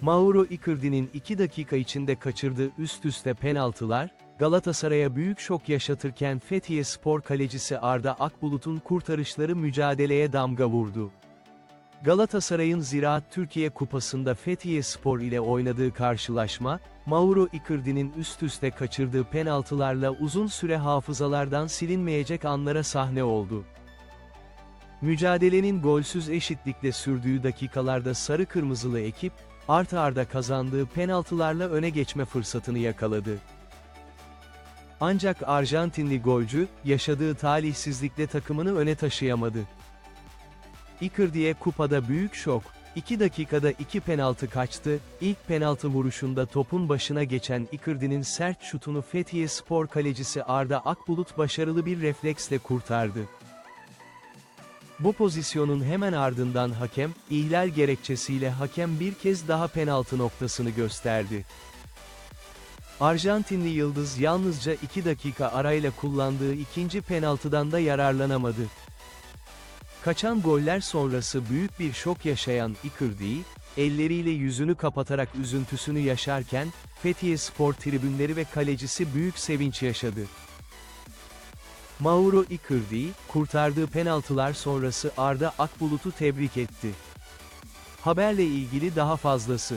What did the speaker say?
Mauro Icardi'nin 2 dakika içinde kaçırdığı üst üste penaltılar, Galatasaray'a büyük şok yaşatırken Fethiye Spor kalecisi Arda Akbulut'un kurtarışları mücadeleye damga vurdu. Galatasaray'ın Ziraat Türkiye Kupası'nda Fethiye Spor ile oynadığı karşılaşma, Mauro Icardi'nin üst üste kaçırdığı penaltılarla uzun süre hafızalardan silinmeyecek anlara sahne oldu. Mücadelenin golsüz eşitlikle sürdüğü dakikalarda sarı kırmızılı ekip, art arda kazandığı penaltılarla öne geçme fırsatını yakaladı. Ancak Arjantinli golcü, yaşadığı talihsizlikle takımını öne taşıyamadı. Icardi'ye kupada büyük şok, 2 dakikada 2 penaltı kaçtı, ilk penaltı vuruşunda topun başına geçen Icardi'nin sert şutunu Fethiye Spor kalecisi Arda Akbulut başarılı bir refleksle kurtardı. Bu pozisyonun hemen ardından hakem, ihlal gerekçesiyle hakem bir kez daha penaltı noktasını gösterdi. Arjantinli Yıldız yalnızca 2 dakika arayla kullandığı ikinci penaltıdan da yararlanamadı. Kaçan goller sonrası büyük bir şok yaşayan Icardi, elleriyle yüzünü kapatarak üzüntüsünü yaşarken, Fethiye Spor tribünleri ve kalecisi büyük sevinç yaşadı. Mauro Icardi, kurtardığı penaltılar sonrası Arda Akbulut'u tebrik etti. Haberle ilgili daha fazlası